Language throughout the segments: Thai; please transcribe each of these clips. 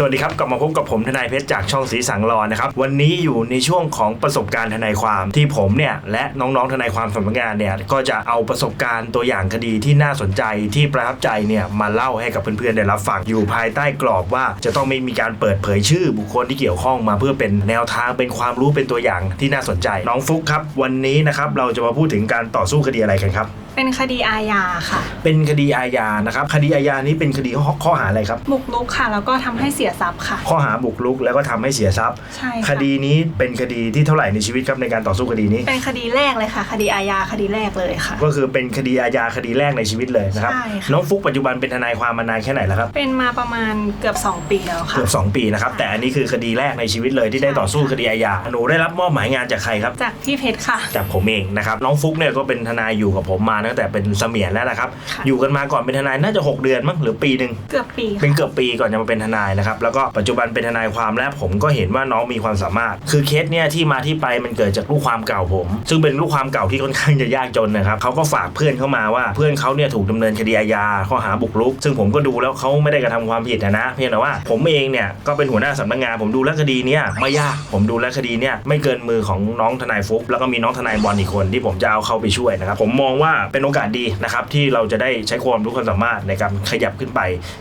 สวัสดีครับกลับมาพบกับผมทนายเพชรจากช่องสีสังรอนะครับวันนี้อยู่ในช่วงของประสบการณ์ทนายความที่ผมเนี่ยและน้องๆทนายความสำนักงานเนี่ยก็จะเอาประสบการณ์ตัวอย่างคดีที่น่าสนใจที่ประทับใจเนี่ยมาเล่าให้กับเพื่อนๆได้รับฟังอยู่ภายใต้กรอบว่า จะต้องไม่มีการเปิดเผยชื่อบุคคลที่เกี่ยวข้องมาเพื่อเป็นแนวทางเป็นความรู้เป็นตัวอย่างที่น่าสนใจ น้องฟุกครับ วันนี้นะครับเราจะมาพูดถึงการต่อสู้คดีอะไรกันครับ เป็นคดีอาญาค่ะ เป็นคดีอาญานะครับ คดีอาญานี้เป็นคดีข้อข้อหาอะไรครับ บุกรุกค่ะ แล้วก็ทำให้เสียทรัพย์ค่ะ ข้อหาบุกรุกแล้วก็ทำให้เสียทรัพย์ ใช่คค่ะดีนี้เป็นคดีที่เท่าไหร่ในชีวิตครับในการต่อสู้คดีนี้ เป็นคดีแรกเลยค่ะ คดีอาญาคดีแรกเลยค่ะ ก็คือเป็นคดีอาญาคดีแรกในชีวิตเลยนะครับ ใช่ค่ะ น้องฟุกปัจจุบันเป็นทนายความมานานแค่ไหนแล้วครับ เป็นมาประมาณเกือบ 2 ปีแล้วค่ะ เกือบ2 ปีนะครับ แต่อันนี้คือคดีแรกในชีวิตเลยที่ได้ต่อสู้คดีอาญาหนูได้รับมอบหมายงานจากใครครับ จากพี่เพชรค่ะ จากผมเองนะครับ น้องฟุกเนี่ยก็เป็นทนายอยู่กับผมมาตั้งแต่เป็นเสมียนแล้วนะครับค่ะอยู่กันมาก่อนเป็นทนายน่าจะ 6 เดือนมั้งหรือปีหนึ่งเกือบปีเป็นค่ะเกือบปีก่อนจะมาเป็นทนายนะครับแล้วก็ปัจจุบันเป็นทนายความและผมก็เห็นว่าน้องมีความสามารถ คือเคสเนี่ยที่มาที่ไปมันเกิดจากลูกความเก่าผม ซึ่งเป็นลูกความเก่าที่ค่อนข้างจะยากจนนะครับเขาก็ฝากเพื่อนเข้ามาว่าเพื่อนเขาเนี่ยถูกดำเนินคดีอาญาข้อหาบุกรุก ซึ่งผมก็ดูแล้วเขาไม่ได้กระทำความผิดนะนะ เพียงแต่ว่าผมเองเนี่ยก็เป็นหัวหน้าสำนักงาน ผมดูแลวคดีเนี่ยไม่ยากผมดูแลวคดีเนี่ยไม่เกินมือของน้องทนายฟุกแล้วก็มีน้องทนายบอลอีกคนที่ผมจะเอาเข้าไปช่วยนะครับผมมองว่าเป็นโอกาสดีนะครับที่เราจะได้ใช้ความรู้ความสามารถในการขยับขึ้นไป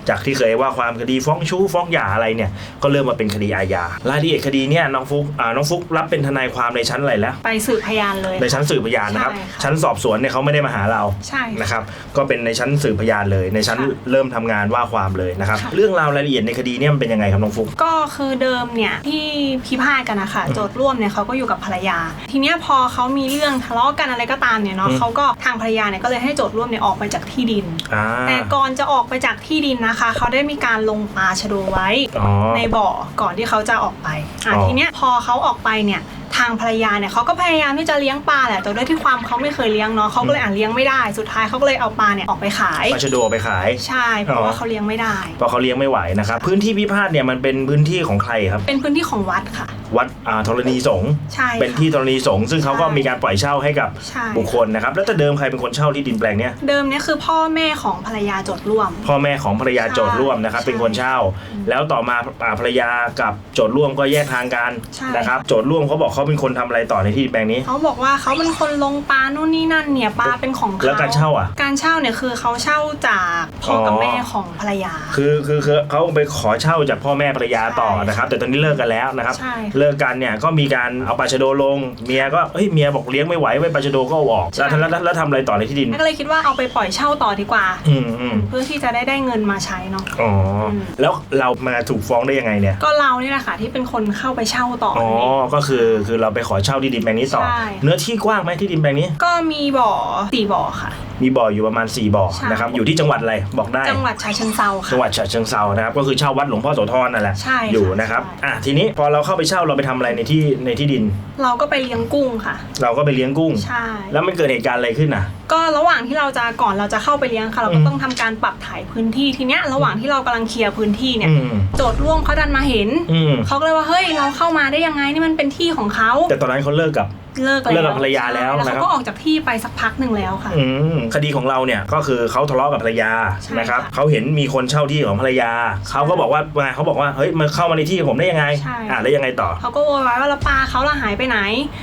จากที่เคยว่าความคดีฟ้องชู้ฟ้องหย่าอะไรเนี่ยก็เริ่มมาเป็นคดีอาญารายละเอียดคดีเนี่ยน้องฟุกอ่าน้องฟุกรับเป็นทนายความในชั้นอะไรแล้ว ไปสืบพยานเลย ในชั้นสืบพยานนะครับใช่ค่ะชั้นสอบสวนเนี่ยเขาไม่ได้มาหาเราใช่ค่ะนะครับก็เป็นในชั้นสืบพยานเลย ในชั้นค่ะเริ่มทำงานว่าความเลยนะครับค่ะเรื่องราวรายละเอียดในคดีเนี่ยมันเป็นยังไงครับน้องฟุกก็คือเดิมเนี่ยที่พิพาทกันนะคะอืมโจทย์ร่วมเนี่ยเขาก็อยู่กับภรรยา ทีเนี้ยพอเขามีเรื่องทะเลาะกันอะไรก็ตามเนี่ยเนาะอืมเขาก็ทางภรรยาเนี่ยก็เลยให้โจทย์ร่วมเนี่ยออกไปจากที่ดิน อ่า แต่ก่อนจะออกไปจากที่ดินนะคะ เขาได้มีการลงปลาชะโดไว้อ๋อในบ่อก่อนที่เขาจะออกไปอะอ๋อ ทีเนี้ยพอเขาออกไปเนี่ยทางภรรยาเนี่ยเขาก็พยายามที่จะเลี้ยงปลาแหละแต่ด้วยที่ความเขาไม่เคยเลี้ยงเนาะเขาก็เลยอ่านเลี้ยงไม่ได้สุดท้ายเขาก็เลยเอาปลาเนี่ยออกไปขายปาชโดไปขาย ใช่เพราะอ๋ว่าอเขาเลี้ยงไม่ได้ เพราะเขาเลี้ยงไม่ไหวนะครับ พื้นที่พิพาทเนี่ยมันเป็นพื้นที่ของใครครับ เป็นพื้นที่ของวัดค่ะวัดอ่าธรณีสงฆ์ใช่ค่ะเป็นที่ธรณีสงฆ์ซึ่งเขาก็ใช่มีการปล่อยเช่าให้กับใช่บุคคลนะครับ แล้วแต่เดิมใครเป็นคนเช่าที่ดินแปลงเนี้ยเดิมเนี่ยคือพ่อแม่ของภรรยาโจทย์ร่วม พ่อแม่ของภรรยาโจทย์ร่วมนะครับใช่เป็นคนเช่าอืมแล้วต่อมาอ่าภรรยากับโจทย์ร่วมก็แยกทางกันใช่นะครับโจทย์ร่วมเขาบอกเขาเป็นคนทำอะไรต่อในที่แปลงนี้เขาบอกว่าเขาเป็นคนลงปลานู่นนี่นั่นเนี่ยปลาเป็นของเขาแล้วการเช่าอะการเช่าเนี่ยคือเขาเช่าจากพ่อกับอ๋อแม่ของภรรยาคือคือคือเขาไปขอเช่าจากพ่อแม่ภรรยาต่อใช่นะครับ แต่ตอนนี้เลิกกันแล้วนะครับใช่เลิกกันเนี่ยก็มีการเอาปลาชะโดลง เมียก็เฮ้ยเมียบอกเลี้ยงไม่ไหวไว้ปลาชะโดก็เอาออกแล้วแล้วแล้วแล้วทำอะไรต่อในที่ดิน ก็เลยคิดว่าเอาไปปล่อยเช่าต่อดีกว่า อืมอืมเพื่อที่จะได้ได้เงินมาใช้เนาะ อ๋ออม แล้วเรามาถูกฟ้องได้ยังไงเนี่ย ก็เรานี่แหละค่ะที่เป็นคนเข้าไปเช่าต่ออ๋อ นี่ ก็คือคือเราไปขอเช่าที่ดินแปลงนี้ต่อ ใช่ เนื้อที่กว้างไหมที่ดินแปลงนี้ ก็มีบ่อสี่บ่อค่ะ มีบ่ออยู่ประมาณ 4 บ่อใช่ นะครับอยู่ที่จังหวัดอะไรบอกได้ จังหวัดชาเชิงเซาค่ะจังหวัดฉะเชิงเซานะครับก็คือเช่าวัดหลวงพ่อโสธรนั่นแหละใช่ค่ะอยู่นะครับใช่ อะทีนี้พอเราเข้าไปเช่าเราไปทำอะไรในที่ในที่ดิน เราก็ไปเลี้ยงกุ้งค่ะ เราก็ไปเลี้ยงกุ้ง ใช่ แล้วมันเกิดเหตุการณ์อะไรขึ้นอะ ก็ระหว่างที่เราจะก่อนเราจะเข้าไปเลี้ยงค่ะ เราอืก็มต้องทำการปรับถ่ายพื้นที่ทีเนี้ยระหว่างที่เรากำลังเคลียร์พื้นที่เนี่ย อืมโจทย์ร่วมเขาดันมาเห็นอืมเขาก็เลยว่าเฮ้ยเราเข้ามาได้ยังไงนี่มันเป็นที่ของเขาแต่ตอนนั้นเขาเลิกกับ เลิกแล้วเลิกกับภรรยาแล้วใช่นะครับ เขาก็ออกจากที่ไปสักพักหนึ่งแล้วค่ะ อืมคดีของเราเนี่ยก็คือเขาทะเลาะกับภรรยาใช่นะครับค่ะเขาเห็นมีคนเช่าที่ของภรรยา เขาก็บอกว่ามาเขาบอกว่าเฮ้ยมาเข้ามาในที่ผมได้ยังไงใช่ อะแล้วยังไงต่อเขาก็โวยวายว่าแล้วปลาเขาละหายไปไหน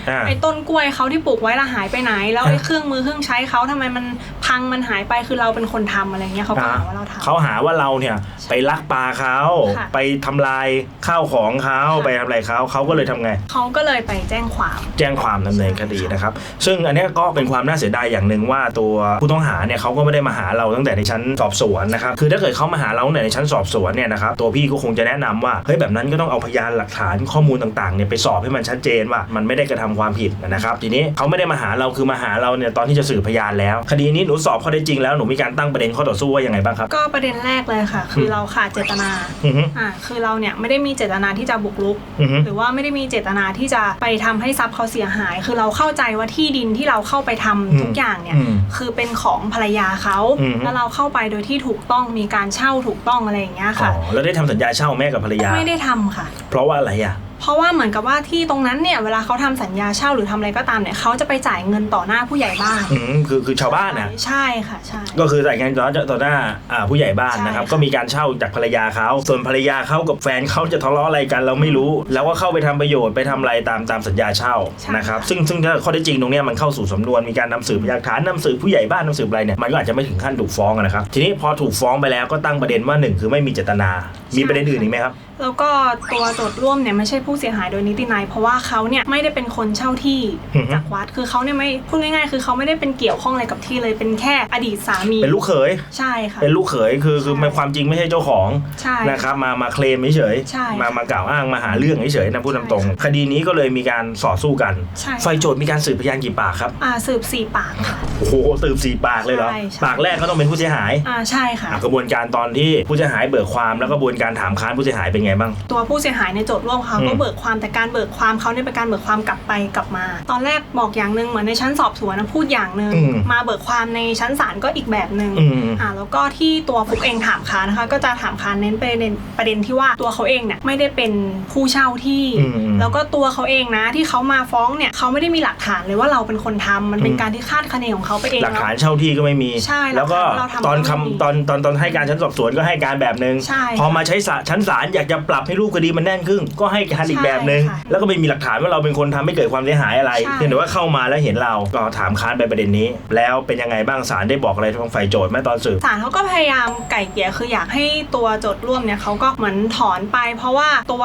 อ่า ไอ้ต้นกล้วยเขาที่ปลูกไว้ละหายไปไหน แล้วไอ้เครื่องมือเครื่องใช้เขาทำไมมันพังมันหายไปคือเราเป็นคนทำอะไรเงี้ยเขาก็หาว่าเราทำ เขาหาว่าเราเนี่ยไปลักปลาเขาค่ะไปทำลายข้าวของเขาค่ะ ไปทำลายเขาเขาก็เลยทำไง เขาก็เลยไปแจ้งความ แจ้งความดำเนินคดีนะครับ ซึ่งอันเนี้ยก็เป็นความน่าเสียดายอย่างหนึ่งว่าตัวผู้ต้องหาเนี่ยเขาก็ไม่ได้มาหาเราตั้งแต่ในชั้นสอบสวนนะครับคือถ้าเกิดเขามาหาเราตั้งแต่ในชั้นสอบสวนเนี่ยนะครับตัวพี่ก็คงจะแนะนำว่าเฮ้ยแบบนั้นก็ต้องเอาพยานหลักฐานข้อมูลต่างๆเนี่ยไปสอบให้มันชัดเจนว่ามันไม่ได้กระทำความผิดนะครับทีนี้เขาไม่ได้มาหาเราคือมาหาเราเนี่ยตอนที่จะสืบพยานแล้ว คดีนี้หนูสอบข้อได้จริงแล้วหนูมีการตั้งประเด็นข้อต่อสู้ว่ายังไงบ้างครับก็ประเด็นแรกเลยค่ะ คือเราขาดเจตนาอือฮึอ่าคือเราเนี่ยไม่ได้มีเจตนาที่จะบุกรุกอือฮึหรือว่าไม่ได้มีเจตนาที่จะไปทำให้ทรัพย์เขาเสียหายคือเราเข้าใจว่าที่ดินที่เราเข้าไปทำอืมทุกอย่างเนี่ย อืมคือเป็นของภรรยาเขาอืม แล้วเราเข้าไปโดยที่ถูกต้องมีการเช่าถูกต้องอะไรอย่างเงี้ยอ๋ค่ะ อแล้วได้ทำสัญญาเช่าแม่กับภรรยา ไม่ได้ทำค่ะ เพราะว่าอะไรอะเพราะว่าเหมือนกับว่าที่ตรงนั้นเนี่ยเวลาเขาทำสัญญาเช่าหรือทำอะไรก็ตามเนี่ยเขาจะไปจ่ายเงินต่อหน้าผู้ใหญ่บ้านอืมคือคือชาวบ้านน่ะใช่ค่ะใช่ก็คือแต่งงานต่อต่อหน้าอ่าผู้ใหญ่บ้านนะครับใช่ค่ะก็มีการเช่าจากภรรยาเขาส่วนภรรยาเขากับแฟนเขาจะทะเลาะอะไรกันเราไม่รู้ แล้วก็เข้าไปทำประโยชน์ไปทำอะไรตามตามสัญญาเช่าใช่นะครับค่ะซึ่งซึ่งถ้าข้อเท็จจริงตรงเนี้ยมันเข้าสู่สำนวนมีการนำสืบพยานฐานนำสืบผู้ใหญ่บ้านนำสืบอะไรเนี่ยมันก็อาจจะไม่ถึงขั้นถูกฟ้องอะนะครับทีนี้พอถูกฟ้องไปแล้วก็ตั้งประเด็นว่าหนึ่งคือไม่มีเจตนา มีประเด็นอื่นอีกไหมครับ แล้วก็ตัวโจทย์ร่วมเนี่ยไม่ใช่ผู้เสียหายโดยนิตินัยเพราะว่าเขาเนี่ยไม่ได้เป็นคนเช่าที่อือฮึ จากวัดคือเขาเนี่ยไม่พูดง่ายๆ คือเขาไม่ได้เป็นเกี่ยวข้องอะไรกับที่เลยเป็นแค่อดีตสามีเป็นลูกเขย ใช่ค่ะ เป็นลูกเขยคือคือใช่ ในความจริงไม่ใช่เจ้าของใช่ นะครับมามาเคลมเฉยใช่ๆมามากล่าวอ้างมาหาเรื่องเฉยๆนะพูดตามตรงใช่ค่ะคดีนี้ก็เลยมีการสอดสู้กันใช่ไฟโจทย์มีการสืบพยานกี่ปากครับอ่าสืบสี่ปากค่ะ โอ้โหสืบสี่ปากเลยเหรอใช่ใช่ ปากแรกก็ต้องเป็นผู้เสียหายอ่าใช่ค่ะ อะกระบวนการตอนที่ผู้เสียหายเบิกความแล้วกระบวนการถามค้านผู้เสียหายเป็นไงบ้าง ตัวผู้เสียหายในโจทย์ร่วมเขาอืมก็เบิกความแต่การเบิกความเขาเนี่ยเป็นการเบิกความกลับไปกลับมา ตอนแรกบอกอย่างหนึ่งเหมือนในชั้นสอบสวนนะพูดอย่างหนึ่งอืมมาเบิกความในชั้นศาลก็อีกแบบหนึ่งอืมอ่าแล้วก็ที่ตัวฟุกเองถามค้านนะคะ ก็จะถามค้านเน้นประเด็นประเด็นที่ว่าตัวเขาเองเนี่ยไม่ได้เป็นผู้เช่าที่ อืม แล้วก็ตัวเขาเองนะที่เขามาฟ้องเนี่ยเขาไม่ได้มีหลักฐานเลยว่าเราเป็นคนทำมันเป็นอืมการที่คาดคะเนของเขาไปเองหลักฐานแล้วเช่าที่ก็ไม่มี ใช่แล้วก็หลักฐานเราทำตอนก็ไม่คำมีตอนตอนตอนให้การชั้นสอบสวนก็ให้การแบบหนึ่งใช่ พอมาใช้ศาลชั้นศาลอยากจะปรับให้รูปคดีมันแน่นขึ้น ก็ให้การอีกใช่แบบหนึ่งค่ะแล้วก็ไม่มีหลักฐานว่าเราเป็นคนทำให้เกิดความเสียหายอะไรใช่ เพียงแต่ว่าเข้ามาแล้วเห็นเราก็ถามค้านไปประเด็นนี้ แล้วเป็นยังไงบ้างศาลได้บอกอะไรทางฝ่ายโจทย์ไหมตอนสืบ ศาลเขาก็พยายามไก่เกลี่ยคืออยากให้ตัวโจทย์ร่วมเนี่ยเขาก็เหมือนถอนไป เพราะว่าตัว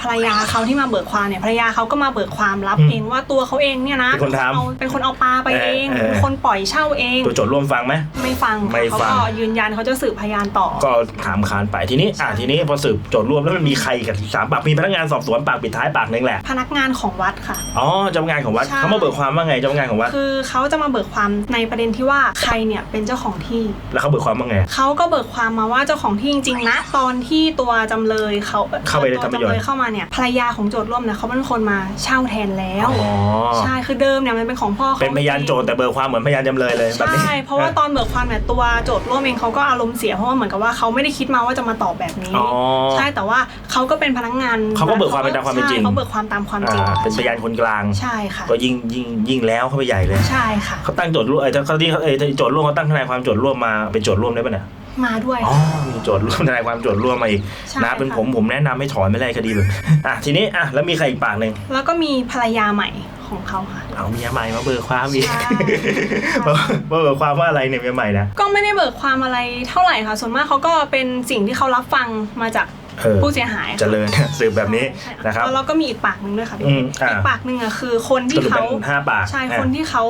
ภรรยาเขาที่มาเบิกความเนี่ยภรรยาเขาก็มาเบิกความรับอืมเองว่าตัวเขาเองเนี่ยนะเป็นคนทำเอาเป็นคนเอาปลาไปเองเออเออ เป็นคนปล่อยเช่าเอง ตัวโจทย์ร่วมฟังไหม ไม่ฟังไม่เขาฟัง ก็ยืนยันเขาจะสืบพยานต่อ ก็ถามค้านไปทีนี้อะทีนี้พอสืบโจทย์ร่วมแล้วมันมีใครกับสามปากมีพนักงานสอบสวนปากปิดท้ายปากหนึ่งแหละพนักงานของวัดค่ะ อ๋อเจ้าพนักงานของวัดใช่ เขามาเบิกความว่าไงเจ้าพนักงานของวัด คือเขาจะมาเบิกความในประเด็นที่ว่าใครเนี่ยเป็นเจ้าของที่ แล้วเขาเบิกความว่าไง เขาก็เบิกความมาว่าเจ้าของที่จริงๆนะตอนที่ตัวจำเลยเขาเข้าไปในตัวทำประโยชน์จำเลยเข้ามาเนี่ยภรรยาของโจทย์ร่วมเนี่ยเขาเป็นคนมาเช่าแทนแล้วอ๋อใช่คือเดิมเนี่ยมันเป็นของพ่อเขาเป็นพยานโจทย์แต่เบิกความเหมือนพยานจำเลยเลยแบบนี้ ใช่เพราะว่าตอนเบิกความเนี่ยตัวโจทย์ร่วมเองเขาก็อารมณ์เสียเพราะว่าเหมือนกับว่าเขาไม่ได้คิดมาว่าจะมาตอบแบบนี้อ๋อใช่แต่ว่าเขาก็เป็นพนักงานเขาก็เบิกความเป็นตามความเป็นจริงใช่เขาเบิกความตามความจริงอ่าเป็นพยานคนกลางใช่ค่ะก็ยิ่งยิ่งยิ่งแล้วเข้าไปใหญ่เลยใช่ค่ะเขาตั้งโจทย์ร่วมเอ้ยเขาที่เขาเอ้ยโจทย์ร่วมเขาตั้งทนายความโจทย์ร่วมมาเป็นโจทย์ร่วมได้ปะเนี่ย มาด้วย อ๋อมีโจทย์ร่วมทนายความโจทย์ร่วมมาอีกใช่นะเป็นค่ะ ผมผมแนะนำให้ถอนไม่ไล่คดีเลยอะทีนี้อะแล้วมีใครอีกปากหนึ่งแล้วก็มีภรรยาใหม่ของเขาค่ะ เอาเมียใหม่มาเบิกความอีกใช่มามาเบิกความว่าอะไรเนี่ยเมียใหม่นะก็ไม่ได้เบิกความอะไรเท่าไหร่ค่ะ ส่วนมากเขาก็เป็นสิ่งที่เขารับฟังมาจากเออผู้เสียหายเจริญ สืบแบบนี้ใช่นะครับ แล้วเราก็มีอีกปากหนึ่งด้วยค่ะพี่อืมอ่า อีกปากหนึ่งอะคือคนสที่รุปเป็เขานห้าปากใช่อะคนที่เขา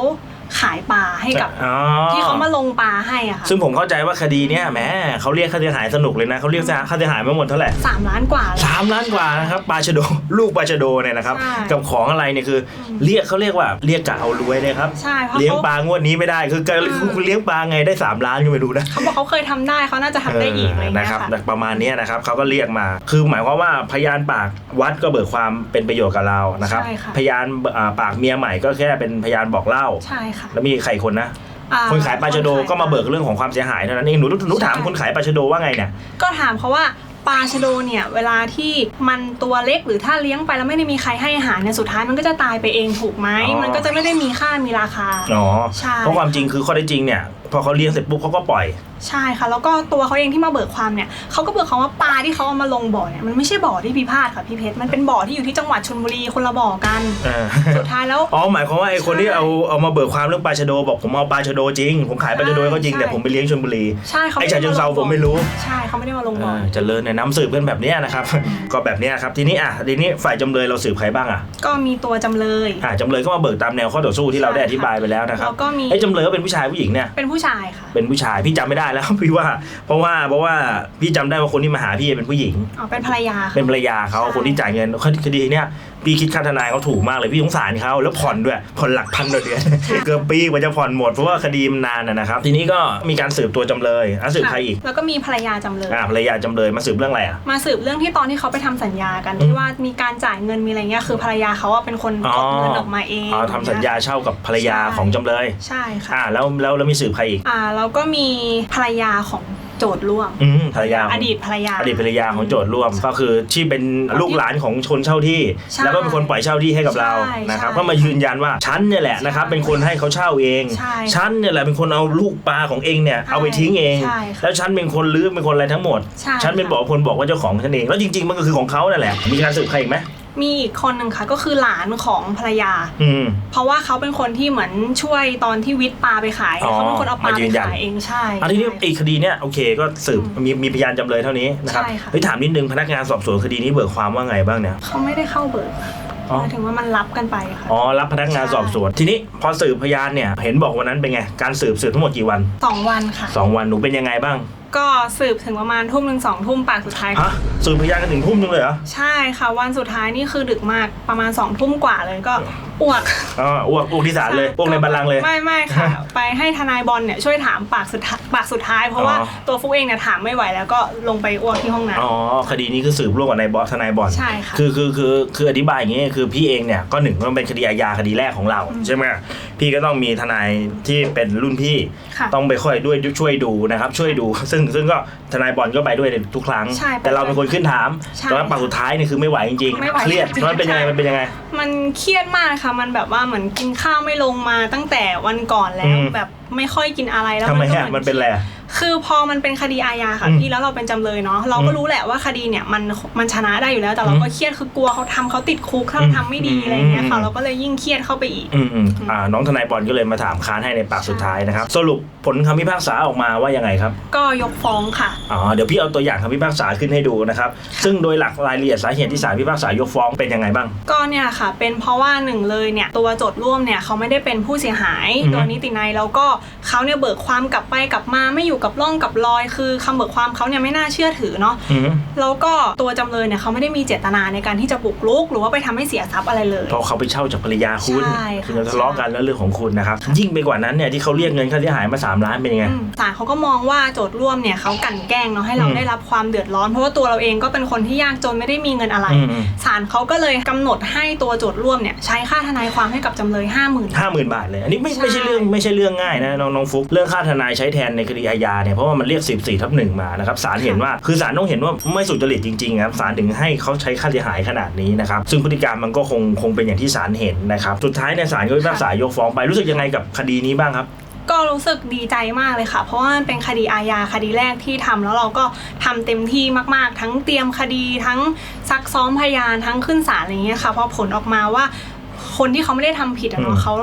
ขายปลาให้กับอ๋อที่เขามาลงปลาให้อะค่ะซึ่งผมเข้าใจว่าคดีเนี้ยแหมเขาเรียกค่าเสียหายสนุกเลยนะเขาเรียกค่าเสียหายมาหมดเท่าไหร่สามล้านกว่าเลย สามล้านกว่านะครับปลาชะโด ลูกปลาชะโดเนี่ยนะครับ ใช่ กับของอะไรเนี่ยคืออมเรียกเขาเรียกว่าเรียกกะเอารวยเลยครับ ใช่เพราะเลี้ยงเขา ปลางวดนี้ไม่ได้คือการอืม คุณเลี้ยงปลาไงได้สามล้านก็ไม่รู้นะ เขาบอกเขาเคยทำได้เขาน่าจะทำได้อีกอะไรอย่างนะเงี้ยครับค่ะ ประมาณเนี้ยนะครับเขาก็เรียกมา คือหมายความว่าพยานปากวัดก็เบิกความเป็นประโยชน์กับเรานะครับ ใช่ค่ะ พยานอ่าปากเมียใหม่ก็แค่เป็นพยานบอกเล่า ใช่ค่ะ แล้วมีใครคนนะ อ่คนขายปลาชะโดคนขยก็มาเบิกเรื่องของความเสียหายเท่านั้นเองหนูหนูถามใช่คนขายปลาชะโดว่าไงเนี่ย ก็ถามเขาว่าปลาชะโดเนี่ยเวลาที่มันตัวเล็กหรือถ้าเลี้ยงไปแล้วไม่ได้มีใครให้อาหารเนี่ยสุดท้ายมันก็จะตายไปเองถูกไหมอ๋อ มันก็จะไม่ได้มีค่ามีราคา อ๋อใช่ เพราะความจริงคือข้อได้จริงเนี่ย พอเขาเลี้ยงเสร็จปุ๊บเขาก็ปล่อย ใช่ค่ะ แล้วก็ตัวเขาเองที่มาเบิกความเนี่ยเขาก็เบิกความว่าปลาที่เขาเอามาลงบ่อเนี่ยมันไม่ใช่บ่อที่พิพาทค่ะพี่เพชรมันเป็นบ่อที่อยู่ที่จังหวัดชลบุรีคนละบ่อกันเออสุดท้ายแล้ว อ๋อหมายความว่าไอ้คนที่ใช่เอาเอามาเบิกความเรื่องปลาชะโดบอกผมเอาปลาชะโดจริง ผมขายปลาชะโดให้เขาจริงใช่ แต่ผมไปเลี้ยงชลบุรี ใช่เขาไอ้ไม่ฉะได้เชิงเซาลบ่อผมไม่รู้ ใช่เขาไม่ได้มาลงเอบ่ออเจริญเนี่ยน้ำสืบกันแบบเนี้ยนะครับ ก็แบบเนี้ยครับทีนี้อะทีนี้ฝ่ายจำเลยเราสืบใครบ้างอะก็มีตัวจำเลย อะจำเลยก็มาเบิกตามแนวข้อต่อสู้ที่เราได้อธิบายไปแล้วนะครับแล้วก็มี ไอ้จำเลยก็เป็นผู้ชายผู้หญิงเนี่ย เป็นผู้ชายค่ะ เป็นผู้ชายพี่จำไม่ได้แล้ว พี่ว่า เพราะว่าเพราะว่าพี่จำได้ว่าคนที่มาหาพี่เป็นผู้หญิง อ๋อ เป็นภรรยาค่ะ เป็นภรรยาเขาใช่ คนที่จ่ายเงินคดีเนี้ย พี่คิดค่าทนายเขาถูกมากเลยพี่สงสารเขาแล้วผ่อนด้วยผ่อนหลักพันต่อเดือนเกือบปีกว่าจะผ่อนหมดเพราะว่าคดีมันนานนะนะครับ ทีนี้ก็มีการสืบตัวจำเลยอะสืบใครอีกแล้วก็มีภรรยาจำเลยอ่าภรรยาจำเลยมาสืบเรื่องอะไรอะมาสืบเรื่องที่ตอนที่เขาไปทำสัญญากันอืมที่ว่ามีการจ่ายเงินมีอะไรเงี้ยคือภรรยาเขาอะเป็นคนกดเงินออกมาเองอ๋อทำสัญญาเช่ากับภรรยาของจำเลย ใช่ค่ะอ่าแล้วแล้วแล้วมีสืบใครอีกอ่าแล้วก็มีภรรยาของ โจทย์ร่วม อืมภรรยาอดีตภรรยา อดีตภรรยาของโจทย์ร่วมก็คือที่เป็นลูกหลานของชนเช่าที่ ใช่แล้วก็เป็นคนปล่อยเช่าที่ให้กับเราใช่นะครับใช่ก็มายืนยันว่าฉันเนี่ยแหละนะครับ ใช่เป็นคนให้เขาเช่าเองใช่ฉันเนี่ยแหละเป็นคนเอาลูกปลาของเองเนี่ยเอาไปทิ้งเอง ใช่ค่ะแล้วฉันเป็นคนลื้อเป็นคนอะไรทั้งหมด ใช่ฉันเป็นบอกคนบอกว่าเจ้าของฉันเองแล้วจริงๆมันก็คือของเขานั่นแหละมีการสืบใครอีกไหม มีอีกคนหนึ่งค่ะก็คือหลานของภรรยา อืม เพราะว่าเขาเป็นคนที่เหมือนช่วยตอนที่วิทย์ปลาไปขายอ๋อเขาเป็นคนเอาปลามายืไปนยัน ขายเองใช่ อันที่นี้ใช่อีกคดีเนี่ยโอเคก็สืบมีมีพยานจำเลยเท่านี้นะครับใช่ค่ะ เฮ้ยถามนิดนึงพนักงานสอบสวนคดีนี้เบิกความว่าไงบ้างเนี่ย เขาไม่ได้เข้าเบิกอ๋อ หมายถึงว่ามันรับกันไปค่ะอ๋อรับพนักงานสอบสวนทีนี้พอสืบพยานเนี่ยเห็นบอกวันนั้นเป็นไงการสืบสืบทั้งหมดกี่วันสองวันค่ะ สองวันหนูเป็นยังไงบ้าง ก็สืบถึงประมาณทุ่มหนึ่งสองทุ่มปากสุดท้าย ฮะสืบพยานกันถึงทุ่มนึงเลยเหรอใช่ค่ะ วันสุดท้ายนี่คือดึกมากประมาณสองทุ่มกว่าเลยก็อ้วกอ๋ออ้วกอ้วกที่ศาลเลยอ้วกในบัลลังก์เลย ไม่ไม่ค่ะ ไปให้ทนายบอลเนี่ยช่วยถามปากสุดท้ายปากสุดท้าย เพราะว่าอ๋อ ตัวฟุกเองเนี่ยถามไม่ไหวแล้วก็ลงไปอ้วกที่ห้องน้ำอ๋อคดีนี้คือสืบร่วมกับนายบอสทนายบอลใช่ค่ะคือคือคือคืออธิบายอย่างงี้คือพี่เองเนี่ยก็หนึ่งมันเป็นคดีอาญาคดีแรกของเราอืมใช่ไหมพี่ก็ต้องมีทนายที่เป็นรุ่นพี่ ค่ะต้องไปค่อยด้วยช่วยดูนะครับ ช่วยดู ซึ่งซึ่งก็ทนายบอลก็ไปด้วยในทุกครั้ง ใช่แต่เราเป็นคนขึ้นถาม ใช่แต่ว่าปากสุดท้ายเนี่ยคือไม่ไหวจริงไม่ไหวๆเครียดจริงๆมันเป็นยังไงใช่ มันเป็นยังไง มันเครียดมากค่ะ มันแบบว่าเหมือนกินข้าวไม่ลงมาตั้งแต่วันก่อนแล้อืว ม แบบไม่ค่อยกินอะไรแล้วทำไมก็ฮะเหมันเป็นอะไรอะ คือพอมันเป็นคดีอาญาค่ะอืมพี่แล้วเราเป็นจำเลยเนาะเราก็อืมรู้แหละว่าคดีเนี่ยมันมันชนะได้อยู่แล้วแต่เราอืมก็เครียดคือกลัวเขาทำเขาติดคุกถ้าอืมทำไม่ดีอะไรอย่างเงี้ยค่ะอืมเราก็เลยยิ่งเครียดเข้าไปอีกอืมอืมอ่าน้องทนายบอลก็เลยมาถามค้านให้ในปากสุดท้ายนะครับสรุปผลคำพิพากษาออกมาว่ายังไงครับ ก็ยกฟ้องค่ะอ๋อเดี๋ยวพี่เอาตัวอย่างคำพิพากษาขึ้นให้ดูนะครับซึ่งโดยหลักรายละเอียดสาเหตุที่ศาลพิพากษายกฟ้องเป็นยังไงบ้าง ก็เนี่ยค่ะ เป็นเพราะว่าหนึ่งเลยเนี่ย ตัวโจทย์ร่วมเนี่ยเขาไม่ได้เป็นผู้เสียหายอือฮึตัวนิตินัยแล้วก็เขาเนี่ยเบิกความกลับไปกลับมาไม่อยู่กับร่องกับรอย คือคำเบิกความเขาเนี่ยไม่น่าเชื่อถือเนาะอืมแล้วก็ตัวจำเลยเนี่ยเขาไม่ได้มีเจตนาในการที่จะบุกรุก หรือว่าไปทำให้เสียทรัพย์อะไรเลยเพราะเขาไปเช่าจากภรรยาคุณใช่ค่ะคุณจะทะเลาะกันแล้วเรื่องของคุณนะครับยิ่งไปกว่านั้นเนี่ยที่เขาเรียกเงินค่าเสียหายมา 3 ล้านเป็นยังไงอืมศาลเขาก็มองว่าโจทย์ร่วมเนี่ยเขากลั่นแกล้งเนาะให้เราอืมได้รับความเดือดร้อน เพราะว่าตัวเราเองก็เป็นคนที่ยากจนไม่ได้มีเงินอะไรอืมอืมศาลเขาก็เลยกำหนดให้ตัวโจทย์ร่วมเนี่ยใช้ค่าทนายความให้กับจำเลยห้าหมื่น ห้าหมื่นบาทเลย อันนี้ไม่ใช่ ไม่ใช่เรื่องไม่ใช่เรื่องง่ายนะน้องน้องฟุกเรื่องค่าทนายใช้แทนในคดีอาญาเนี่ยเพราะว่ามันเรียก 14ทับหนึ่งมานะครับศาลเห็นว่าคือศาลต้องเห็นว่าไม่สุจริตจริงๆครับศาลถึงให้เขาใช้ค่าเสียหายขนาดนี้นะครับซึ่งพฤติการมันก็คงคงเป็นอย่างที่ศาลเห็นนะครับสุดท้ายเนี่ยศาลก็พิพากษายกฟ้องไปรู้สึกยังไงกับคดีนี้บ้างครับ ก็รู้สึกดีใจมากเลยค่ะ เพราะว่ามันเป็นคดีอาญาคดีแรกที่ทำแล้วเราก็ทำเต็มที่มากๆ ทั้งเตรียมคดีทั้งซักซ้อมพยานทั้งขึ้นศาลอะไรอย่างเงี้ยค่ะพอผลออกมาว่า คนที่เขาไม่ได้ทำผิดอะอืเนาะมเขา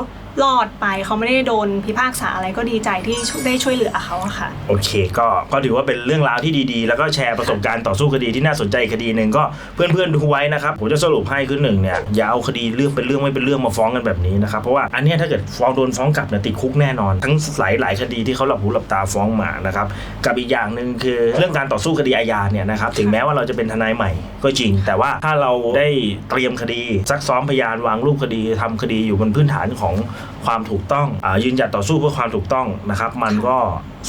รอดไปเขาไม่ได้โดนพิพากษาอะไรก็ดีใจที่ได้ช่วยเหลือเขาค่ะ โอเคก็ก็ถือว่าเป็นเรื่องราวที่ดีๆ แล้วก็แชร์ประสบการณ์ต่อสู้คดีที่น่าสนใจคดีหนึ่งก็เพื่อนๆดูไว้นะครับผมจะสรุปให้คือหนึ่งเนี่ยอย่าเอาคดีเรื่องเป็นเรื่องไม่เป็นเรื่องมาฟ้องกันแบบนี้นะครับเพราะว่าอันเนี้ยถ้าเกิดฟ้องโดนฟ้องกลับเนี่ยติดคุกแน่นอน ทั้งหลายหลายๆคดีที่เขาหลับหูหลับตาฟ้องมานะครับกับอีกอย่างหนึ่งคือเรื่องการต่อสู้คดีอาญาเนี่ยนะครับถึงแม้ว่าเราจะเป็นทนายใหม่ก็จริง แต่ว่าถ้าเราได้เตรียมคดีซักซ้อมพยานวางรูปคดีทำคดีอยู่บนพื้นฐานของความถูกต้องอายืนหยัดต่อสู้เพื่อความถูกต้องนะครับ มันก็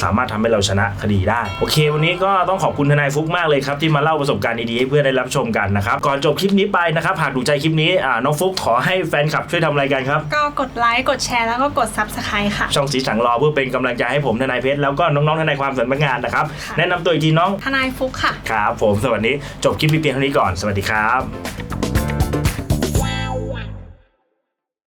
สามารถทำให้เราชนะคดีได้ โอเค วันนี้ก็ต้องขอบคุณทนายฟุกมากเลยครับ ที่มาเล่าประสบการณ์ดีๆให้เพื่อนได้รับชมกันนะครับ ก่อนจบคลิปนี้ไปนะครับ หากถูกใจคลิปนี้อ่าน้องฟุกขอให้แฟนคลับช่วยทำรายการครับ ก็กดไลค์กดแชร์แล้วก็กด subscribe ค่ะ ช่องสีสังรอเพื่อเป็นกำลังใจให้ผมทนายเพชรแล้วก็น้องๆทนายความสำนักงานนะครับค่ะแนะนำตัวอีกทีน้องทนายฟุกค่ะครับผมสวัสดีจบคลิปเพียงเท่านี้ก่อนสวัสดีครับ